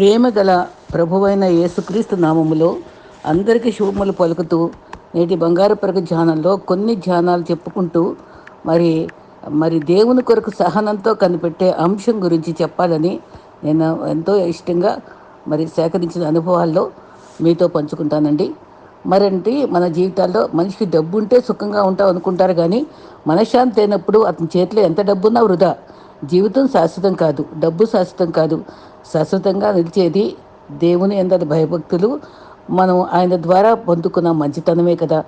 ప్రేమ గల ప్రభువైన యేసుక్రీస్తు నామములో అందరికీ శుభములు పలుకుతూ నేటి బంగారు పరగ ధ్యానంలో కొన్ని ధ్యానాలు చెప్పుకుంటూ మరి మరి దేవుని కొరకు సహనంతో కనిపెట్టే అంశం గురించి చెప్పాలని నేను ఎంతో ఇష్టంగా మరి సేకరించిన అనుభవాల్లో మీతో పంచుకుంటానండి. మరంటి మన జీవితాల్లో మనిషికి డబ్బు ఉంటే సుఖంగా ఉంటాం అనుకుంటారు కానీ మనశ్శాంతి అయినప్పుడు అతని చేతిలో ఎంత డబ్బున్నా వృధా. జీవితం శాశ్వతం కాదు డబ్బు శాశ్వతం కాదు. శాశ్వతంగా నిలిచేది దేవుని ఎందరి భయభక్తులు మనం ఆయన ద్వారా పొందుకున్న మంచితనమే కదా.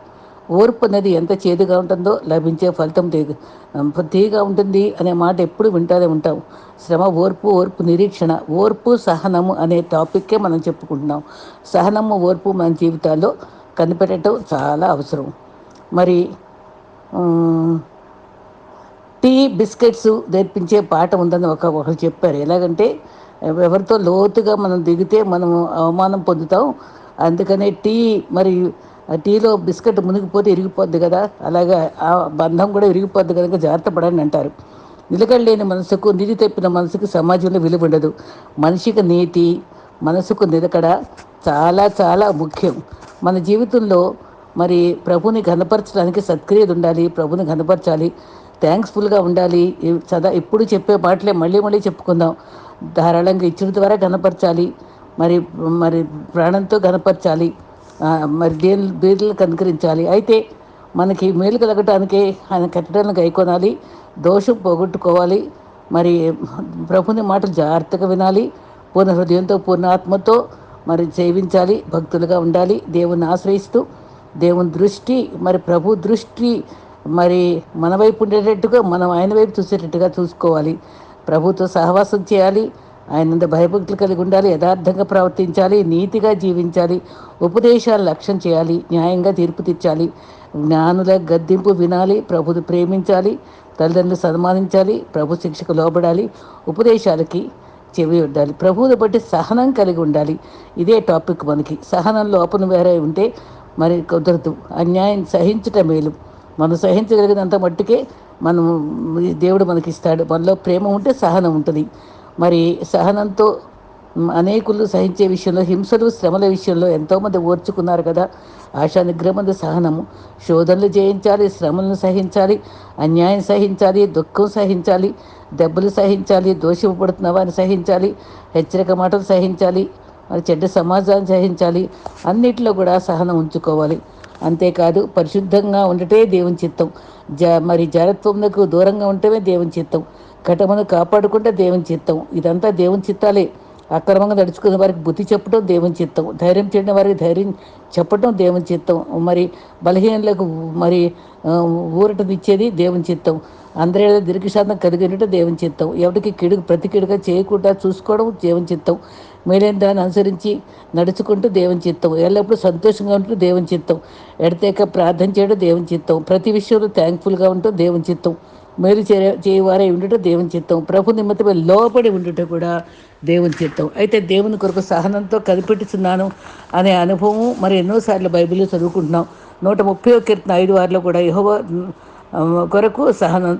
ఓర్పు అనేది ఎంత చేదుగా ఉంటుందో లభించే ఫలితం తీగ తీగా ఉంటుంది అనే మాట ఎప్పుడు వింటానే ఉంటాం. శ్రమ ఓర్పు ఓర్పు నిరీక్షణ ఓర్పు సహనము అనే టాపిక్కే మనం చెప్పుకుంటున్నాం. సహనము ఓర్పు మన జీవితాల్లో కనిపెట్టడం చాలా అవసరం. మరి టీ బిస్కెట్స్ నేర్పించే పాట ఉందని ఒక ఒకరు చెప్పారు. ఎలాగంటే ఎవరితో లోతుగా మనం దిగితే మనం అవమానం పొందుతాం. అందుకనే టీ మరి టీలో బిస్కెట్ మునిగిపోతే ఇరిగిపోద్ది కదా. అలాగా ఆ బంధం కూడా ఇరిగిపోద్ది కనుక జాగ్రత్త పడని అంటారు. నిలకడలేని మనసుకు నిధి తెప్పిన మనసుకు సమాజంలో విలువ ఉండదు. మనిషికి నీతి మనసుకు నిలకడ చాలా చాలా ముఖ్యం. మన జీవితంలో మరి ప్రభుని ఘనపరచడానికి సత్క్రియలు ఉండాలి ప్రభుని ఘనపరచాలి థ్యాంక్స్ఫుల్గా ఉండాలి. సదా ఎప్పుడు చెప్పే మాటలే మళ్ళీ మళ్ళీ చెప్పుకుందాం. ధారాళంగా ఇచ్చిన ద్వారా కనపరచాలి మరి మరి ప్రాణంతో కనపరచాలి మరి దేని బీర్లు కనుకరించాలి. అయితే మనకి మేలు కలగటానికే ఆయన కట్టడాలను గైకొనాలి దోషం పోగొట్టుకోవాలి. మరి ప్రభుని మాటలు జాగ్రత్తగా వినాలి. పూర్ణ హృదయంతో పూర్ణ ఆత్మతో మరి సేవించాలి. భక్తులుగా ఉండాలి. దేవుని ఆశ్రయిస్తూ దేవుని దృష్టి మరి ప్రభు దృష్టి మరి మన వైపు ఉండేటట్టుగా మనం ఆయన వైపు చూసేటట్టుగా చూసుకోవాలి. ప్రభుతో సహవాసం చేయాలి ఆయన భయభక్తులు కలిగి ఉండాలి యథార్థంగా ప్రవర్తించాలి నీతిగా జీవించాలి ఉపదేశాలు లక్ష్యం చేయాలి న్యాయంగా తీర్పు తెచ్చాలి జ్ఞానుల గద్దింపు వినాలి ప్రభుని ప్రేమించాలి తల్లిదండ్రులు సన్మానించాలి ప్రభు శిక్షకు లోబడాలి ఉపదేశాలకి చెవి ఉండాలి ప్రభువుని బట్టి సహనం కలిగి ఉండాలి. ఇదే టాపిక్ మనకి. సహనం లోపల వేరే ఉంటే మరి కుదరదు. అన్యాయం సహించటం మేలు. మనం సహించగలిగినంత మట్టుకే మనం దేవుడు మనకిస్తాడు. మనలో ప్రేమ ఉంటే సహనం ఉంటుంది. మరి సహనంతో అనేకులు సహించే విషయంలో హింసలు శ్రమల విషయంలో ఎంతోమంది ఓర్చుకున్నారు కదా. ఆశా నిగ్రహమంది సహనము. శోధనలు జయించాలి శ్రమలను సహించాలి అన్యాయం సహించాలి దుఃఖం సహించాలి దెబ్బలు సహించాలి దోషపడుతున్న వారిని సహించాలి హెచ్చరిక మాటలు సహించాలి మరి చెడ్డ సమాజాన్ని సహించాలి. అన్నిట్లో కూడా సహనం ఉంచుకోవాలి. అంతేకాదు పరిశుద్ధంగా ఉండటే దేవుని చిత్తం. జ మరి జారత్వమునకు దూరంగా ఉండటమే దేవుని చిత్తం. ఘటమును కాపాడుకుంటే దేవుని చిత్తం. ఇదంతా దేవుని చిత్తాలే. అక్రమంగా నడుచుకునే వారికి బుద్ధి చెప్పడం దేవుని చిత్తం. ధైర్యం చేయడం వారికి ధైర్యం చెప్పడం దేవుని చిత్తం. మరి బలహీనలకు మరి ఊరటనిచ్చేది దేవుని చిత్తం. అందరి దీర్ఘశాంతం కలిగినట్టు దేవుని చిత్తం. ఎవరికి కిడుగు ప్రతి కిడుగా చేయకుండా చూసుకోవడం దేవుని చిత్తం. మేలైన దాన్ని అనుసరించి నడుచుకుంటూ దేవుని చిత్తం. ఎల్లప్పుడూ సంతోషంగా ఉంటూ దేవుని చిత్తం. ఎడతేక ప్రార్థన చేయడం దేవుని చిత్తం. ప్రతి విషయంలో థ్యాంక్ఫుల్గా ఉంటూ దేవుని చిత్తం. మేలు చే చేయవారే ఉండటం దేవుని చిత్తం. ప్రభు నిమిత్తమే లోపడి ఉండటం కూడా దేవుని చిత్తం. అయితే దేవుని కొరకు సహనంతో కనిపెట్టుచున్నాను అనే అనుభవం మరి ఎన్నోసార్లు బైబిల్లో చదువుకుంటున్నాం. నూట ముప్పై కీర్తన ఐదు వారిలో కూడా యహోవ కొరకు సహనం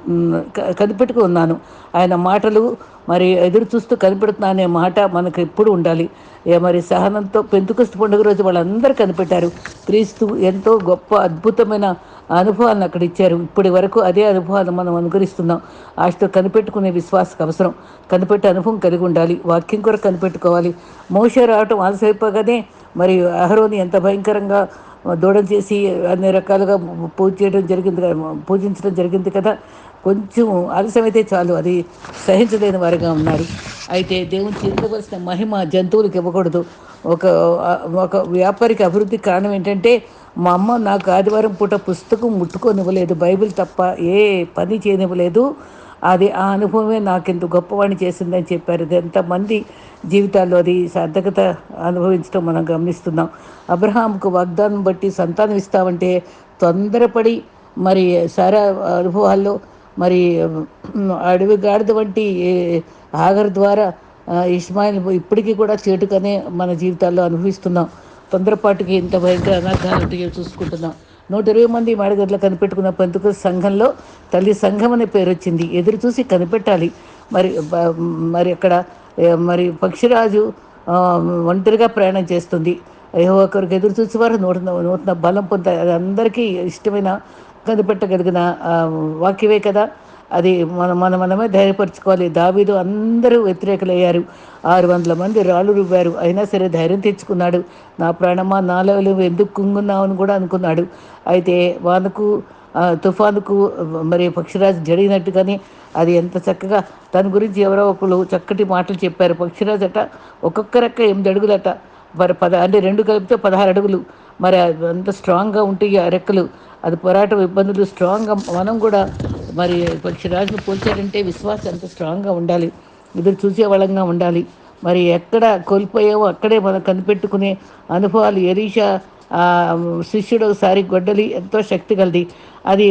కనిపెట్టుకు ఉన్నాను ఆయన మాటలు మరి ఎదురు చూస్తూ కనిపెడుతున్నా అనే మాట మనకు ఎప్పుడు ఉండాలి. మరి సహనంతో పెంతుకస్తు పండుగ రోజు వాళ్ళందరూ కనిపెట్టారు. క్రీస్తు ఎంతో గొప్ప అద్భుతమైన అనుభవాలను అక్కడ ఇచ్చారు. ఇప్పటి వరకు అదే అనుభవాన్ని మనం అనుకరిస్తున్నాం. ఆశతో కనిపెట్టుకునే విశ్వాసకు అవసరం. కనిపెట్టే అనుభవం కలిగి ఉండాలి. వాక్యం కొరకు కనిపెట్టుకోవాలి. మోస రావటం ఆలసైపోగానే మరి అహరోని ఎంత భయంకరంగా దూడం చేసి అన్ని రకాలుగా పూజ చేయడం జరిగింది పూజించడం జరిగింది కదా. కొంచెం ఆలస్యమైతే చాలు అది సహించలేని వారిగా ఉన్నారు. అయితే దేవుని చెందవలసిన మహిమ జంతువులకు ఇవ్వకూడదు. ఒక ఒక వ్యాపారికి అభివృద్ధి కారణం ఏంటంటే మా అమ్మ నాకు ఆదివారం పూట పుస్తకం ముట్టుకొనివ్వలేదు బైబిల్ తప్ప ఏ పని చేయనివ్వలేదు. అది ఆ అనుభవమే నాకెంత గొప్పవాణి చేసిందని చెప్పారు. ఇది ఎంతమంది జీవితాల్లో అది సార్థకత అనుభవించడం మనం గమనిస్తున్నాం. అబ్రహాంకు వాగ్దానం బట్టి సంతానం ఇస్తామంటే తొందరపడి మరి సారా అనుభవాల్లో మరి అడవి గాడిద వంటి ఆగర్ ద్వారా ఇస్మాయిల్ ఇప్పటికీ కూడా చేటుకనే మన జీవితాల్లో అనుభవిస్తున్నాం. తొందరపాటుకి ఇంత భయంకర అనాథాలు చూసుకుంటున్నాం? నూట ఇరవై మంది మాడగడ్ల కనిపెట్టుకున్న పంతుకు సంఘంలో తల్లి సంఘం అనే పేరు వచ్చింది. ఎదురు చూసి కనిపెట్టాలి. మరి మరి అక్కడ మరి పక్షిరాజు ఒంటరిగా ప్రయాణం చేస్తుంది. ఒకరికి ఎదురు చూసి వారు నూతన నూతన బలం పొందుతారు. అది అందరికీ ఇష్టమైన కనిపెట్టగలిగిన వాక్యవే కదా. అది మన మన మనమే ధైర్యపరచుకోవాలి. దావీదు అందరూ వ్యతిరేకులయ్యారు. ఆరు వందల మంది రాళ్ళు రువ్వారు. అయినా సరే ధైర్యం తెచ్చుకున్నాడు. నా ప్రాణమా నాలో ఎందుకు కుంగున్నావు అని కూడా అనుకున్నాడు. అయితే వానకు తుఫానుకు మరి పక్షిరాజు జరిగినట్టుగానే అది ఎంత చక్కగా దాని గురించి ఎవరో ఒకరు చక్కటి మాటలు చెప్పారు. పక్షిరాజు అట ఒక్కొక్క రెక్క ఎనిమిది అడుగులట. మరి పద అంటే రెండు కలిపితే పదహారు అడుగులు. మరి అంత స్ట్రాంగ్గా ఉంటాయి ఆ రెక్కలు అది పోరాటం ఇబ్బందులు స్ట్రాంగ్గా మనం కూడా మరి పక్షిరాజును పోల్చారంటే విశ్వాసం అంత స్ట్రాంగ్గా ఉండాలి. ఎదురు చూసే వాళ్ళంగా ఉండాలి. మరి ఎక్కడ కోల్పోయావో అక్కడే మనం కనిపెట్టుకునే అనుభవాలు ఎరీషా శిష్యుడు ఒకసారి గొడ్డలి ఎంతో శక్తి కలిది. అది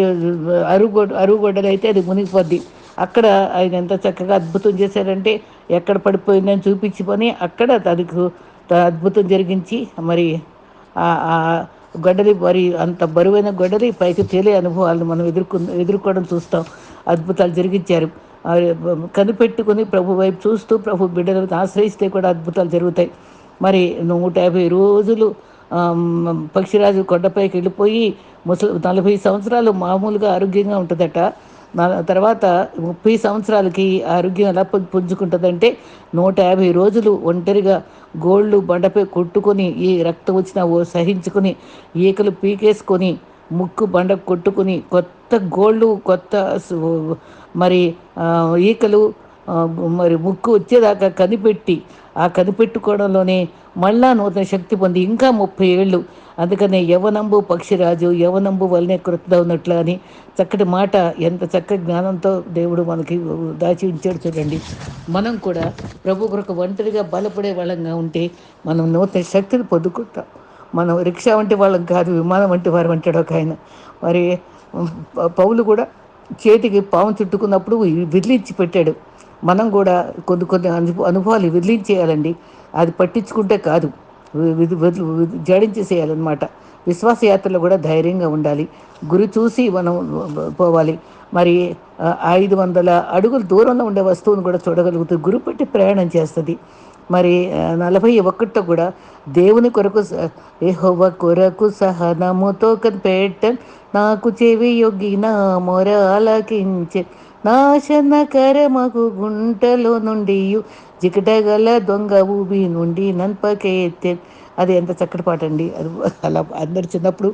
అరుగు అరుగు గొడ్డలి అయితే అది మునిగిపోద్ది. అక్కడ ఆయన ఎంత చక్కగా అద్భుతం చేశారంటే ఎక్కడ పడిపోయిందని చూపించి పని అక్కడ తనకు అద్భుతం జరిగించి మరి ఆ గొడ్డలి మరి అంత బరువైన గొడ్డలి పైకి తేలే అనుభవాలను మనం ఎదుర్కొ ఎదుర్కోవడం చూస్తాం. అద్భుతాలు జరిగించారు. కనిపెట్టుకుని ప్రభు వైపు చూస్తూ ప్రభు బిడ్డలను ఆశ్రయిస్తే కూడా అద్భుతాలు జరుగుతాయి. మరి నూట యాభై రోజులు పక్షిరాజు కొండపైకి వెళ్ళిపోయి ముసలి నలభై సంవత్సరాలు మామూలుగా ఆరోగ్యంగా ఉంటుందట. తర్వాత ముప్పై సంవత్సరాలకి ఆరోగ్యం ఎలా పుంజుకుంటుందంటే నూట యాభై రోజులు ఒంటరిగా గోళ్ళు బండపై కొట్టుకొని ఈ రక్తం వచ్చినా ఓ సహించుకొని ఈకలు పీకేసుకొని ముక్కు బండ కొట్టుకుని కొత్త గోళ్ళు కొత్త మరి ఈకలు మరి ముక్కు వచ్చేదాకా కనిపెట్టి ఆ కనిపెట్టుకోవడంలోనే మళ్ళా నూతన శక్తి పొంది ఇంకా ముప్పై ఏళ్ళు. అందుకనే యవనంబు పక్షిరాజు యవనంబు వల్లనే కృత ఉన్నట్లు అని చక్కటి మాట ఎంత చక్క జ్ఞానంతో దేవుడు మనకి దాచి ఉంచాడు చూడండి. మనం కూడా ప్రభు కొరకు ఒంటరిగా బలపడే వాళ్ళంగా ఉంటే మనం నూతన శక్తిని పొందుకుంటాం. మనం రిక్షా వంటి వాళ్ళం కాదు విమానం వంటి వారు అంటాడు ఒక ఆయన. మరి పౌలు కూడా చేతికి పాము చుట్టుకున్నప్పుడు విదిలించి పెట్టాడు. మనం కూడా కొన్ని కొన్ని అనుభవాలు విదిలించేయాలండి అది పట్టించుకుంటే కాదు. జడించేసేయాలన్నమాట. విశ్వాసయాత్రలో కూడా ధైర్యంగా ఉండాలి. గురి చూసి మనం పోవాలి. మరి ఐదు వందల అడుగుల దూరంలో ఉండే వస్తువును కూడా చూడగలుగుతుంది గురి పెట్టి ప్రయాణం చేస్తుంది. మరి నలభై ఒకటితో కూడా దేవుని కొరకు ఏహోవ కొరకు సహనముతో కనిపెట్ట నాకు చెవి యొగ్గిన మొర ఆలకించే నాశనకరమగు గుంటలో నుండి జికటగల దొంగ ఊబి నుండి నన్పకే ఎత్తే అది ఎంత చక్కటి పాట అండి అది అలా అందరు చిన్నప్పుడు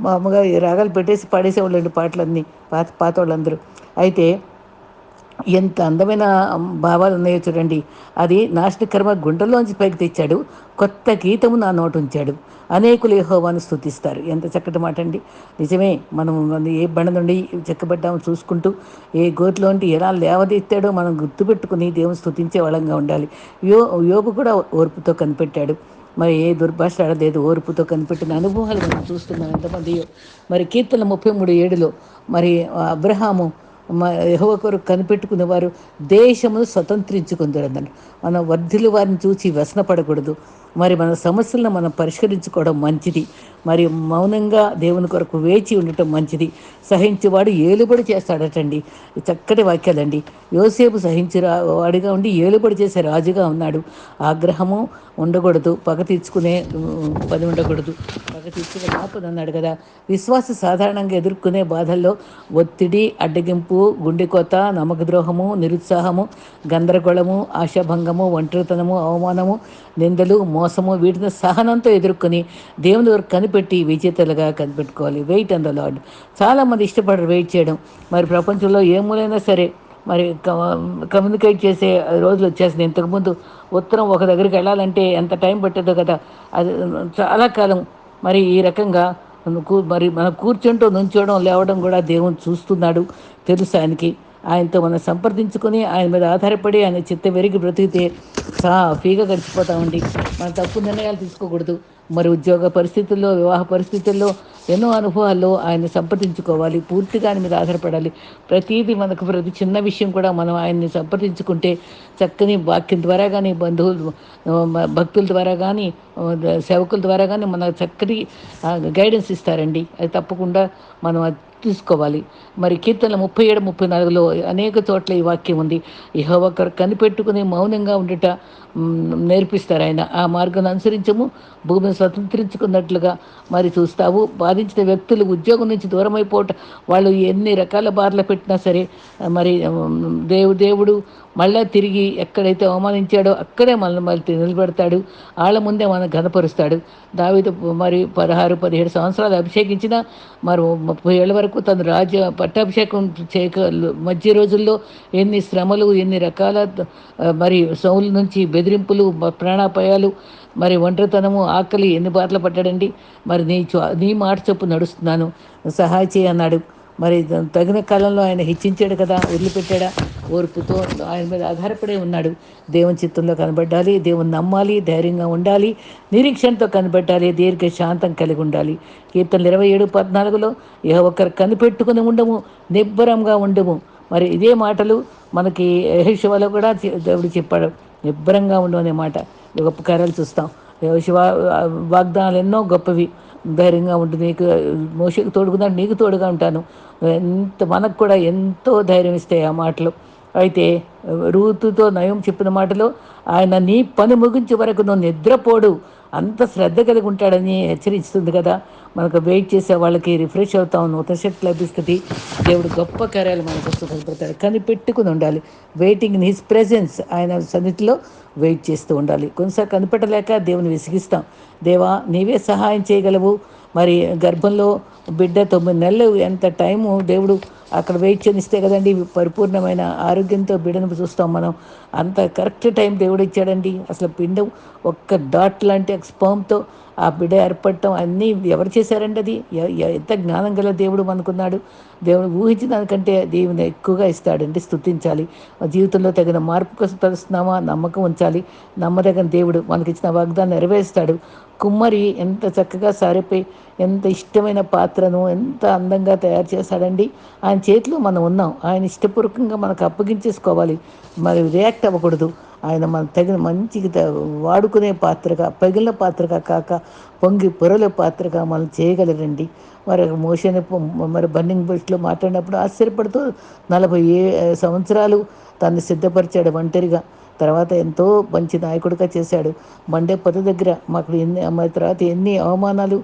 మా అమ్మగారు రాగాలు పెట్టేసి పాడేసేవాళ్ళండి పాటలన్నీ పాత పాత వాళ్ళందరూ అయితే ఎంత అందమైన భావాలు ఉన్నాయో చూడండి. అది నాశనకర్మ గుండెల్లోంచి పైకి తెచ్చాడు. కొత్త గీతము నా నోటు ఉంచాడు అనేకులు యహోవాను స్థుతిస్తారు ఎంత చక్కటి మాట అండి. నిజమే మనం ఏ బండ నుండి చెక్కబడ్డాము చూసుకుంటూ ఏ గోతిలోంటి ఎలా లేవదెత్తాడో మనం గుర్తుపెట్టుకుని దేవుని స్థుతించే వాళ్ళంగా ఉండాలి. యో యోగు కూడా ఓర్పుతో కనిపెట్టాడు. మరి ఏ దుర్భాష ఆడలేదు ఓర్పుతో కనిపెట్టిన అనుభవాలు మనం చూస్తున్నాం ఎంతమంది మరి కీర్తన ముప్పై మూడు ఏడులో మరి అబ్రహాము యహో కొరకు కనిపెట్టుకునేవారు దేశమును స్వతంత్రించుకుందరు మన వర్ధులు వారిని చూసి వ్యసనపడకూడదు. మరి మన సమస్యలను మనం పరిష్కరించుకోవడం మంచిది. మరి మౌనంగా దేవుని కొరకు వేచి ఉండటం మంచిది. సహించేవాడు ఏలుబడి చేస్తాడటండి. చక్కటి వాక్యాలండి. యోసేపు సహించి వాడిగా ఉండి ఏలుబడి చేసే రాజుగా ఉన్నాడు. ఆగ్రహము ఉండకూడదు. పగ తీర్చుకునే పని ఉండకూడదు. పగ తీర్చుకునే ఆపదు అన్నాడు కదా. విశ్వాస సాధారణంగా ఎదుర్కొనే బాధల్లో ఒత్తిడి అడ్డగింపు గుండెకోత నమ్మకద్రోహము నిరుత్సాహము గందరగోళము ఆశాభంగము ఒంటరితనము అవమానము నిందలు మోసము వీటిని సహనంతో ఎదుర్కొని దేవుని వరకు కనిపెట్టి విజేతలుగా కనిపెట్టుకోవాలి. వెయిట్ అండ్ ద లాడ్ చాలామంది ఇష్టపడరు వెయిట్ చేయడం. మరి ప్రపంచంలో ఏ మూలైనా సరే మరి కమ్యూనికేట్ చేసే రోజులు వచ్చేసింది ఇంతకుముందు ఉత్తరం ఒక దగ్గరికి వెళ్ళాలంటే ఎంత టైం పట్టేదో కదా అది చాలా కాలం. మరి ఈ రకంగా మరి మనం కూర్చుంటూ నుంచోవడం లేవడం కూడా దేవుని చూస్తున్నాడు తెలుసు ఆయనకి ఆయనతో మనం సంప్రదించుకొని ఆయన మీద ఆధారపడి ఆయన చిత్త వెరిగి బ్రతికితే సాఫీగా గడిచిపోతామండి. మన తప్పు నిర్ణయాలు తీసుకోకూడదు. మరి ఉద్యోగ పరిస్థితుల్లో వివాహ పరిస్థితుల్లో ఎన్నో అనుభవాల్లో ఆయన సంప్రదించుకోవాలి. పూర్తిగా ఆయన మీద ఆధారపడాలి. ప్రతీది మనకు ప్రతి చిన్న విషయం కూడా మనం ఆయన్ని సంప్రదించుకుంటే చక్కని వాక్యం ద్వారా కానీ బంధువులు భక్తుల ద్వారా కానీ సేవకుల ద్వారా కానీ మన చక్కని గైడెన్స్ ఇస్తారండి. అది తప్పకుండా మనం తీసుకోవాలి మరి కీర్తనలు ముప్పై ఏడు ముప్పై నాలుగులో అనేక చోట్ల ఈ వాక్యం ఉంది. ఇహ ఒకరు కనిపెట్టుకుని మౌనంగా ఉండుట నేర్పిస్తారు ఆయన. ఆ మార్గాన్ని అనుసరించము భూమిని స్వతంత్రించుకున్నట్లుగా మరి చూస్తావు. బాధించిన వ్యక్తులు ఉద్యోగం నుంచి దూరం అయిపోవటం వాళ్ళు ఎన్ని రకాల బాధలు పెట్టినా సరే మరి దేవు దేవుడు మళ్ళా తిరిగి ఎక్కడైతే అవమానించాడో అక్కడే మనల్ని మళ్ళీ నిలబెడతాడు. వాళ్ళ ముందే మనం ఘనపరుస్తాడు. దావిత మరి పదహారు పదిహేడు సంవత్సరాలు అభిషేకించిన మరి ముప్పై ఏళ్ళ వరకు తను రాజ్య పట్టాభిషేకం చేయక మధ్య రోజుల్లో ఎన్ని శ్రమలు ఎన్ని రకాల మరి సౌల నుంచి బెదిరింపులు మ- ప్రాణాపాయాలు మరి ఒంటరితనము ఆకలి ఎన్ని బాటలు పడ్డాడండి మరి నీ చో నీ మాట చొప్పు నడుస్తున్నాను. సహాయ చేయన్నాడు అన్నాడు. మరి తగిన కాలంలో ఆయన హెచ్చించాడు కదా వదిలిపెట్టాడా? ఓర్పుతో ఆయన మీద ఆధారపడే ఉన్నాడు. దేవుని చిత్తంలో కనబడాలి దేవుని నమ్మాలి ధైర్యంగా ఉండాలి నిరీక్షణతో కనబడాలి దీర్ఘ శాంతం కలిగి ఉండాలి. కీర్తనలు ఇరవై ఏడు పద్నాలుగులో ఏ ఒక్కరు కనిపెట్టుకుని ఉండము నిబ్బరంగా ఉండము. మరి ఇదే మాటలు మనకి యెహోషువలో కూడా దేవుడు చెప్పాడు. నిబ్బరంగా ఉండు అనే మాట. గొప్ప కార్యాలు చూస్తాం. శివ వాగ్దానాలు ఎన్నో గొప్పవి. ధైర్యంగా ఉంటుంది. నీకు మోషకు తోడుకున్నా నీకు తోడుగా ఉంటాను. ఎంత మనకు కూడా ఎంతో ధైర్యం ఇస్తాయి ఆ మాటలు. అయితే రూతుతో నయం చెప్పిన మాటలో ఆయన నీ పని ముగించే వరకు నువ్వు నిద్రపోడు. అంత శ్రద్ధ కలిగి ఉంటాడని హెచ్చరిస్తుంది కదా. మనకు వెయిట్ చేసే వాళ్ళకి రిఫ్రెష్ అవుతాం నూతన శక్తి లభిస్తుంది. దేవుడు గొప్ప కార్యాలు మనకు సుఖపడతాడు కానీ పెట్టుకుని ఉండాలి. వెయిటింగ్ ఇన్ హిస్ ప్రెజెన్స్ ఆయన సన్నిధిలో వెయిట్ చేస్తూ ఉండాలి. కొన్నిసార్లు కనిపెట్టలేక దేవుని విసిగిస్తాం. దేవా నీవే సహాయం చేయగలవు. మరి గర్భంలో బిడ్డ తొమ్మిది నెలలు ఎంత టైము దేవుడు అక్కడ వెయిట్ చేయనిస్తే కదండి పరిపూర్ణమైన ఆరోగ్యంతో బిడ్డను చూస్తాం మనం. అంత కరెక్ట్ టైం దేవుడు ఇచ్చాడండి. అసలు పిండం ఒక్క డాట్ లాంటి స్పంతో ఆ బిడ్డ ఏర్పడటం అన్నీ ఎవరు చేశారండి అది? ఎంత జ్ఞానం గల దేవుడు మనకున్నాడు. దేవుడు ఊహించిన దానికంటే దేవుని ఎక్కువగా ఇస్తాడండి స్థుతించాలి జీవితంలో తగిన మార్పు కోసం తలుస్తున్నామా? నమ్మకం ఉంచాలి. నమ్మదగిన దేవుడు మనకిచ్చిన వాగ్దాన్ని నెరవేరుస్తాడు. కుమ్మరి ఎంత చక్కగా సారిపోయి ఎంత ఇష్టమైన పాత్రను ఎంత అందంగా తయారు చేశాడండి. ఆయన చేతిలో మనం ఉన్నాం. ఆయన ఇష్టపూర్వకంగా మనకు అప్పగించేసుకోవాలి. మరి రియాక్ట్ అవ్వకూడదు. ఆయన మన తగిన మంచిగా వాడుకునే పాత్రగా పగిలిన పాత్రగా కాక పొంగి పొరల పాత్రగా మనం చేయగలరండి. మరి మోషన్ మరి బర్నింగ్ బుష్లో మాట్లాడినప్పుడు ఆశ్చర్యపడుతూ నలభై ఏ సంవత్సరాలు తను సిద్ధపరిచాడు ఒంటరిగా. తర్వాత ఎంతో మంచి నాయకుడిగా చేశాడు. మండే పొద దగ్గర మాకు ఎన్ని మరి తర్వాత ఎన్ని అవమానాలు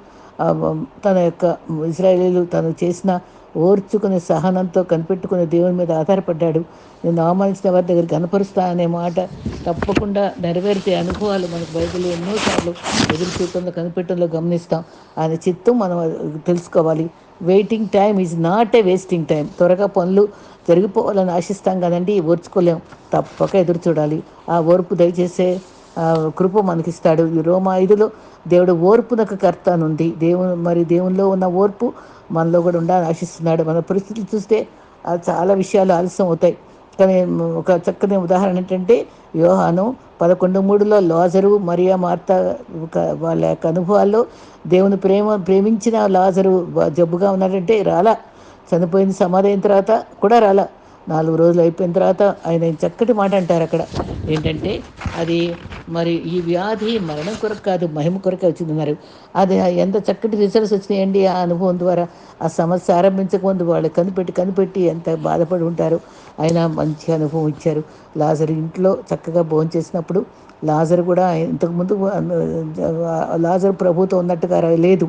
తన యొక్క ఇజ్రాయేలీలు తను చేసిన ఓర్చుకునే సహనంతో కనిపెట్టుకునే దేవుని మీద ఆధారపడ్డాడు. నేను అవమానించిన వారి దగ్గర కనపరుస్తా అనే మాట తప్పకుండా నెరవేర్చే అనుభవాలు మనకు బైబిల్ ఎన్నోసార్లు ఎదురు చూడటంలో కనిపెట్టడంలో గమనిస్తాం. ఆయన చిత్తం మనం తెలుసుకోవాలి. Waiting time is not a wasting time త్వరగా పనులు జరిగిపోవాలని ఆశిస్తాం కదండి ఓర్చుకోలేం. తప్పక ఎదురు చూడాలి. ఆ ఓర్పు దయచేసే కృప మనకిస్తాడు. ఈ రోమా ఐదులో దేవుడు ఓర్పునకు కర్త అని ఉంది దేవుని మరి దేవునిలో ఉన్న ఓర్పు మనలో కూడా ఉండాలని ఆశిస్తున్నాడు. మన పరిస్థితులు చూస్తే చాలా విషయాలు ఆలస్యం అవుతాయి. కానీ ఒక చక్కని ఉదాహరణ ఏంటంటే యోహాను పదకొండు మూడులో లాజరు మరియా మార్త ఒక వాళ్ళ యొక్క అనుభవాల్లో దేవుని ప్రేమ ప్రేమించిన లాజరు జబ్బుగా ఉన్నాడంటే రాలా. చనిపోయిన సమాధి అయిన తర్వాత కూడా రాలా. నాలుగు రోజులు అయిపోయిన తర్వాత ఆయన చక్కటి మాట అంటారు అక్కడ. ఏంటంటే అది మరి ఈ వ్యాధి మరణం కొరకు కాదు మహిమ కొరకే వచ్చిందన్నారు అది ఎంత చక్కటి రిజల్ట్స్ వచ్చినాయండి ఆ అనుభవం ద్వారా. ఆ సమస్య ఆరంభించకముందు వాళ్ళు కనిపెట్టి కనిపెట్టి ఎంత బాధపడి ఉంటారు. ఆయన మంచి అనుభవం ఇచ్చారు. లాజర్ ఇంట్లో చక్కగా భోజనం చేసినప్పుడు లాజర్ కూడా ఇంతకుముందు లాజర్ ప్రభుతో ఉన్నట్టుగా లేదు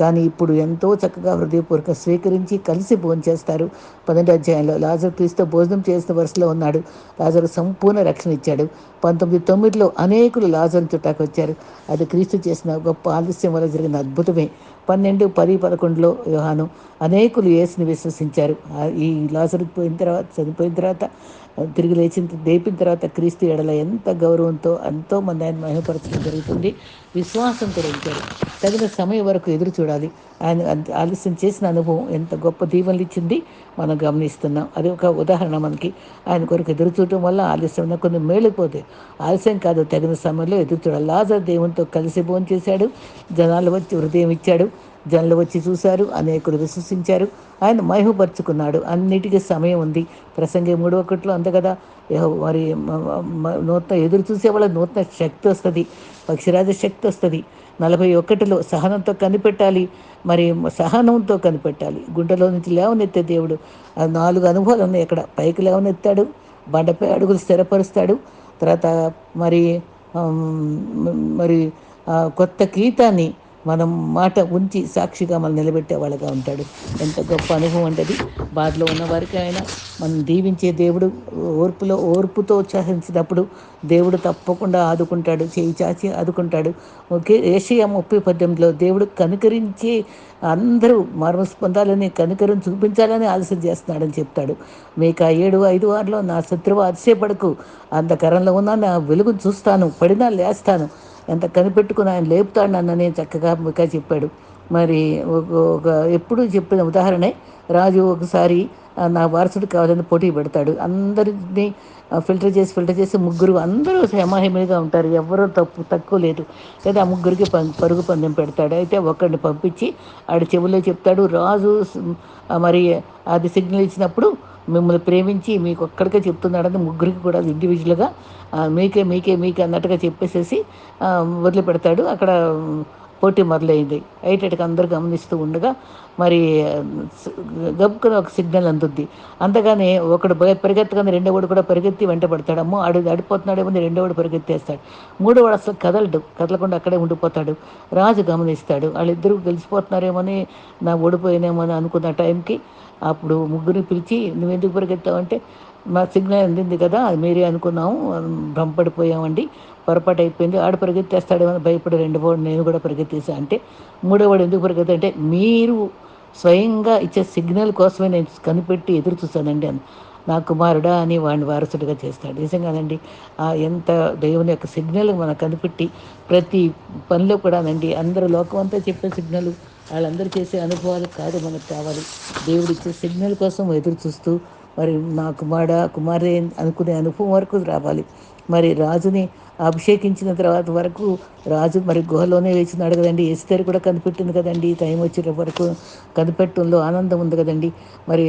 కానీ ఇప్పుడు ఎంతో చక్కగా హృదయపూర్వక స్వీకరించి కలిసి భోజనం చేస్తారు. పన్నెండు అధ్యాయంలో లాజర్ క్రీస్తు భోజనం చేసిన వరుసలో ఉన్నాడు. లాజరు సంపూర్ణ రక్షణ ఇచ్చాడు. పంతొమ్మిది తొమ్మిదిలో అనేకులు లాజర్ చుట్టాకు వచ్చారు. అది క్రీస్తు చేసిన గొప్ప ఆలస్యం వల్ల జరిగిన అద్భుతమే. పన్నెండు పది పదకొండులో యోహాను అనేకులు యేసుని విశ్వసించారు. ఈ లాజరు పోయిన తర్వాత చనిపోయిన తర్వాత తిరిగి లేచిన లేపిన తర్వాత క్రీస్తు ఎడల ఎంత గౌరవంతో ఎంతో మంది ఆయన మహిమపరచడం జరుగుతుంది. విశ్వాసం కూడా ఉంచారు తగిన సమయం వరకు ఎదురు చూడాలి. ఆయన అంత ఆలస్యం చేసిన అనుభవం ఎంత గొప్ప దీవెనలు ఇచ్చింది మనం గమనిస్తున్నాం. అది ఒక ఉదాహరణ మనకి. ఆయన కొరకు ఎదురు చూడటం వల్ల ఆలస్యం ఉన్న కొన్ని మేలుపోతాయి ఆలస్యం కాదు తగిన సమయంలో ఎదురు చూడాలి. లాజర్ దేవునితో కలిసి భోజనం చేశాడు జనాలు వచ్చి హృదయం ఇచ్చాడు. జనులు వచ్చి చూశారు అనేకులు విశ్వసించారు. ఆయన మైహపరుచుకున్నాడు. అన్నిటికీ సమయం ఉంది. ప్రసంగి మూడు ఒకటిలో అంత కదా వారి నూతన ఎదురు చూసే వాళ్ళ నూతన శక్తి వస్తుంది. పక్షిరాజ శక్తి వస్తుంది. నలభై ఒకటిలో సహనంతో కనిపెట్టాలి. మరి సహనంతో కనిపెట్టాలి. గుండెలో నుంచి లేవనెత్తే దేవుడు. ఆ నాలుగు అనుభవాలు ఉన్నాయి ఇక్కడ పైకి లేవనెత్తాడు. బండపై అడుగులు స్థిరపరుస్తాడు. తర్వాత మరి మరి కొత్త గీతాన్ని మనం మాట ఉంచి సాక్షిగా మనం నిలబెట్టే వాళ్ళగా ఉంటాడు. ఎంత గొప్ప అనుభవం అంటది బాధలో ఉన్న వారికి ఆయన మనం దీవించే దేవుడు ఓర్పులో ఓర్పుతో ఉత్సాహించినప్పుడు దేవుడు తప్పకుండా ఆదుకుంటాడు చేయి చాచి ఆదుకుంటాడు. ఓకే ఏషియా ముప్పై పద్దెనిమిదిలో దేవుడు కనుకరించి అందరూ మర్మస్ పొందాలని కనుకరం చూపించాలని ఆలస్యం చేస్తున్నాడని చెప్తాడు. మీకు ఆ ఏడు ఐదు వారిలో నా శత్రువు అతిశయపడకు అంధకరంలో ఉన్న నా వెలుగును చూస్తాను పడినా లేస్తాను. ఎంత కనిపెట్టుకుని ఆయన లేపుతాడు నన్నని చక్కగా ఇంకా చెప్పాడు. మరి ఒక ఎప్పుడు చెప్పిన ఉదాహరణే రాజు ఒకసారి నా వారసుడు కావాలని పోటీ పెడతాడు. అందరినీ ఫిల్టర్ చేసి ఫిల్టర్ చేసి ముగ్గురు అందరూ హేమాహిమీగా ఉంటారు. ఎవరో తప్పు తక్కువ లేదు. లేదా ఆ ముగ్గురికి పరుగు పందెం పెడతాడు. అయితే ఒకరిని పంపించి ఆడ చెవుల్లో చెప్తాడు. రాజు మరి అది సిగ్నల్ ఇచ్చినప్పుడు మిమ్మల్ని ప్రేమించి మీకు ఒక్కడికే చెప్తున్నాడని ముగ్గురికి కూడా ఇండివిజువల్గా మీకే మీకే మీకే అన్నట్టుగా చెప్పేసేసి వదిలిపెడతాడు. అక్కడ పోటీ మొదలైంది. అయ్యేటట్టుగా అందరూ గమనిస్తూ ఉండగా మరి గబుకుని ఒక సిగ్నల్ అందుద్ది. అంతగానే ఒకడు పరిగెత్తగానే రెండోవాడు కూడా పరిగెత్తి వెంట పడతాడు. అమ్మో ఆడు అడిపోతున్నాడేమో రెండోవాడు పరిగెత్తేస్తాడు. మూడోవాడు అసలు కదలడు కదలకుండా అక్కడే ఉండిపోతాడు. రాజు గమనిస్తాడు. వాళ్ళిద్దరూ గెలిచిపోతున్నారేమని నా ఓడిపోయినేమో అని అనుకున్న టైంకి అప్పుడు ముగ్గురిని పిలిచి నువ్వెందుకు పరిగెత్తావు? అంటే మా సిగ్నల్ అందింది కదా అది మీరే అనుకున్నాము భ్రమపడిపోయామండి పొరపాటు అయిపోయింది ఆడు పరిగెత్తేస్తాడేమో భయపడి రెండు వాడు నేను కూడా పరిగెత్తేసా. అంటే మూడోవాడు ఎందుకు పరిగెత్తా అంటే మీరు స్వయంగా ఇచ్చే సిగ్నల్ కోసమే నేను కనిపెట్టి ఎదురు చూస్తానండి అని. నా కుమారుడా అని వాడిని వారసుడిగా చేస్తాడు. నిజంగానండి ఎంత దేవుని యొక్క సిగ్నల్ మనం కనిపెట్టి ప్రతి పనిలో కూడానండి అందరూ లోకం అంతా చెప్పే సిగ్నల్ వాళ్ళందరూ చేసే అనుభవాలు కాదు మనకు కావాలి. దేవుడిచ్చే సిగ్నల్ కోసం ఎదురు చూస్తూ మరి నా కుమార కుమారే అనుకునే అనుభవం వరకు రావాలి. మరి రాజుని అభిషేకించిన తర్వాత వరకు రాజు మరి గుహలోనే వేసినాడు కదండి. ఎస్తేరు కూడా కనిపెట్టింది కదండి. టైం వచ్చే వరకు కనిపెట్టడంలో ఆనందం ఉంది కదండి. మరి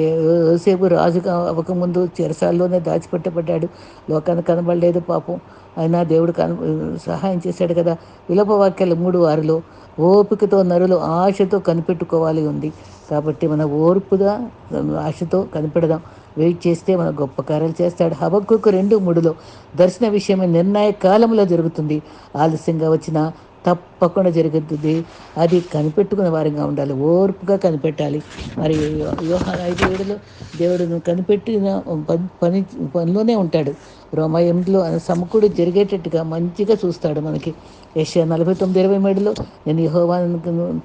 సేపు రాజుగా అవ్వకముందు చెరసాల్లోనే దాచిపెట్టబడ్డాడు. లోకానికి కనబడలేదు పాపం. అయినా దేవుడు కను సహాయం చేశాడు కదా. విలపవాక్యాలు మూడు వారిలో ఓపికతో నరులు ఆశతో కనిపెట్టుకోవాలి ఉంది. కాబట్టి మన ఓర్పుగా ఆశతో కనిపెడదాం. వెయిట్ చేస్తే మన గొప్ప కార్యాలు చేస్తాడు. హబక్కు రెండు మూడులో దర్శన విషయమే నిర్ణయ కాలంలో జరుగుతుంది. ఆలస్యంగా వచ్చిన తప్పకుండా జరుగుతుంది. అది కనిపెట్టుకునే వారిగా ఉండాలి. ఓర్పుగా కనిపెట్టాలి. మరి వ్యూహాన ఐదు ఏడులో దేవుడు కనిపెట్టిన పని పనిలోనే ఉంటాడు. రోమ ఎనిమిదిలో సమకూడు జరిగేటట్టుగా మంచిగా చూస్తాడు మనకి. ఏషియా నలభై తొమ్మిది ఇరవై మూడులో నేను యహోవాను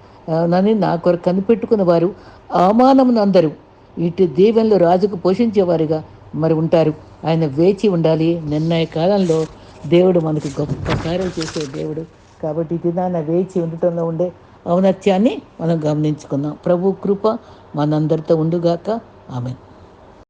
నని నా కొరకు కనిపెట్టుకున్న వారు అవమానమును అందరూ ఇటు దీవెనలు రాజుకు పోషించేవారుగా మరి ఉంటారు. ఆయన వేచి ఉండాలి. నిర్ణయ కాలంలో దేవుడు మనకు గొప్ప కార్యం చేసే దేవుడు. కాబట్టి దినాన వేచి ఉండటంలో ఉండే ఔన్నత్యాన్ని మనం గమనించుకుందాం. ప్రభు కృప మనందరితో ఉండుగాక. ఆమె